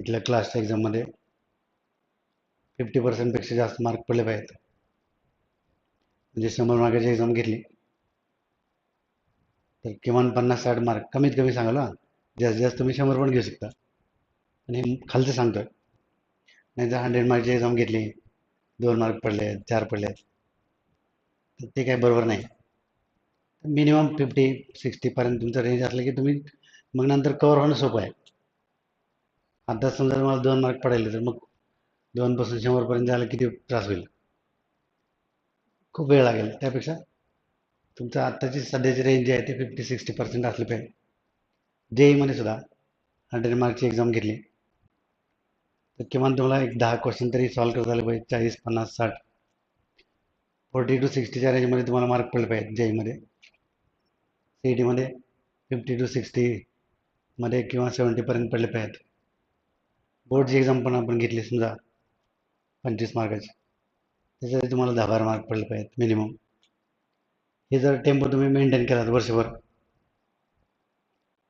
इथल्या क्लासच्या एक्झाममध्ये फिफ्टी पर्सेंटपेक्षा जास्त मार्क पडले पाहिजेत. म्हणजे शंभर मार्काची एक्झाम घेतली तर किमान पन्नास साठ मार्क कमीत कमी सांगाल हां. जास्तीत जास्त तुम्ही शंभर पण घेऊ शकता. आणि हे खालचं सांगतो नाही जर हंड्रेड मार्कची एक्झाम घेतली दोन मार्क पडले आहेत चार पडले. आहेत तर ते काही बरोबर नाही. मिनिमम फिफ्टी सिक्स्टीपर्यंत तुमचं रेंज असलं की तुम्ही मग नंतर कवर होणं सोपं आहे. आता समजा मला दोन मार्क पडायले तर मग दोनपासून शंभरपर्यंत जायला किती त्रास होईल? खूप वेळ लागेल. त्यापेक्षा तुमचं आत्ताची सध्याची रेंज जी आहे ती फिफ्टी सिक्स्टी पर्सेंट असली पाहिजे. जेईमध्ये सुद्धा हंड्रेड मार्कची एक्झाम घेतली. तर किमान तुम्हाला एक दहा क्वेश्चन तरी सॉल्व करता आले पाहिजे. चाळीस पन्नास साठ. फोर्टी टू सिक्स्टीच्या रेंजमध्ये तुम्हाला मार्क पडले पाहिजेत जेईमध्ये सी ई टीमध्ये फिफ्टी टू सिक्स्टीमध्ये किंवा सेवन्टीपर्यंत पडले पाहिजेत. बोर्डची एक्झाम पण आपण घेतली समजा पंचवीस मार्काची. त्याच्यासाठी तुम्हाला दहा बारा मार्क पडले पाहिजेत मिनिमम हे जर टेम्पो तुम्ही मेंटेन केलात वर्षभर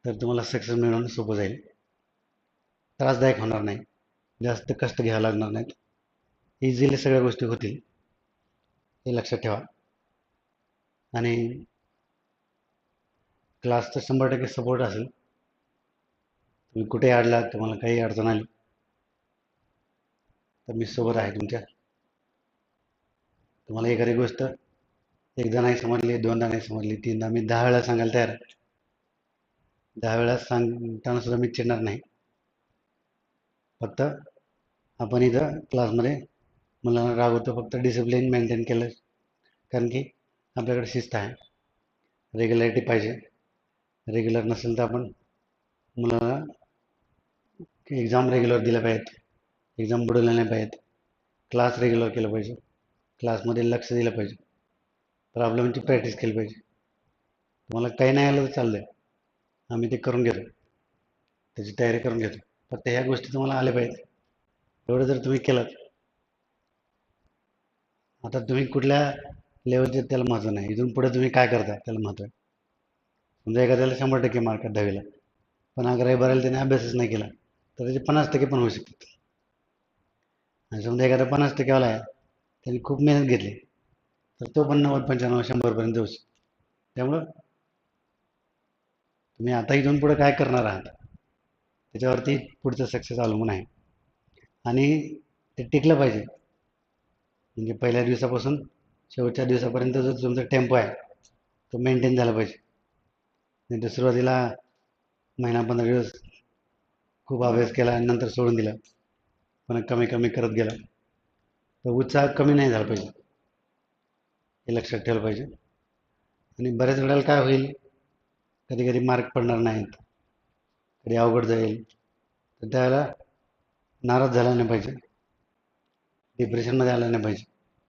तर तुम्हाला सक्सेस मिळवणं सोपं जाईल. त्रासदायक होणार नाही. जास्त कष्ट घ्यावं लागणार नाहीत. इझिली सगळ्या गोष्टी होतील. हे लक्षात ठेवा. आणि क्लासचं शंभर टक्के सपोर्ट असेल. तुम्ही कुठे अडलात तुम्हाला काही अडचण आली तर मी सोबत आहे तुमच्या. तुम्हाला एखादी गोष्ट एकदा नाही समजली दोनदा नाही समजली तीनदा मी दहा वेळा सांगायला तयार दहा वेळा सांगताना सुद्धा मी चिडणार नाही. फक्त आपण इथं क्लासमध्ये मुलांना रागवतो फक्त डिसिप्लिन मेंटेन केलं. कारण की आपल्याकडे शिस्त आहे. रेग्युलॅरिटी पाहिजे. रेग्युलर नसेल तर आपण मुलांना एक्झाम रेग्युलर दिल्या पाहिजेत. एक्झाम बुडवल्या नाही पाहिजेत. क्लास रेग्युलर केलं पाहिजे. क्लासमध्ये लक्ष दिलं पाहिजे. प्रॉब्लेमची प्रॅक्टिस केली पाहिजे. तुम्हाला काही नाही आलं तर चाललं आहे आम्ही ते करून घेतो. त्याची तयारी करून घेतो. फक्त ह्या गोष्टी तुम्हाला आल्या पाहिजेत. एवढं जर तुम्ही केलं आता तुम्ही कुठल्या लेवलचे त्याला महत्त्व नाही. इथून पुढे तुम्ही काय करता त्याला महत्त्व आहे. समजा एखाद्याला शंभर टक्के मार्क दहावीला. पण अकरावी बारावीला त्याने अभ्यासच नाही केला तर त्याचे पन्नास टक्के पण होऊ शकतात. आणि समजा एखादा पन्नास टक्केवाला आहे त्यांनी खूप मेहनत घेतली तर तो पण नव्वद पंच्याण्णव शंभरपर्यंत जाऊ शकतो. त्यामुळं तुम्ही आता इथून पुढं काय करणार आहात त्याच्यावरती पुढचं सक्सेस अवलंबून आहे. आणि ते टिकलं पाहिजे. म्हणजे पहिल्या दिवसापासून शेवटच्या दिवसापर्यंत जो तुमचा टेम्पो आहे तो मेंटेन झाला पाहिजे. नाही तर सुरुवातीला महिना पंधरा दिवस खूप अभ्यास केला आणि नंतर सोडून दिला. पण कमी कमी करत गेला. तर उत्साह कमी नाही झाला पाहिजे. हे लक्षात ठेवलं पाहिजे. आणि बऱ्याच वेळेला काय होईल? कधी कधी मार्क पडणार नाहीत. कधी अवघड जाईल. तर त्यावेळेला नाराज झाला नाही पाहिजे. डिप्रेशनमध्ये आला नाही पाहिजे.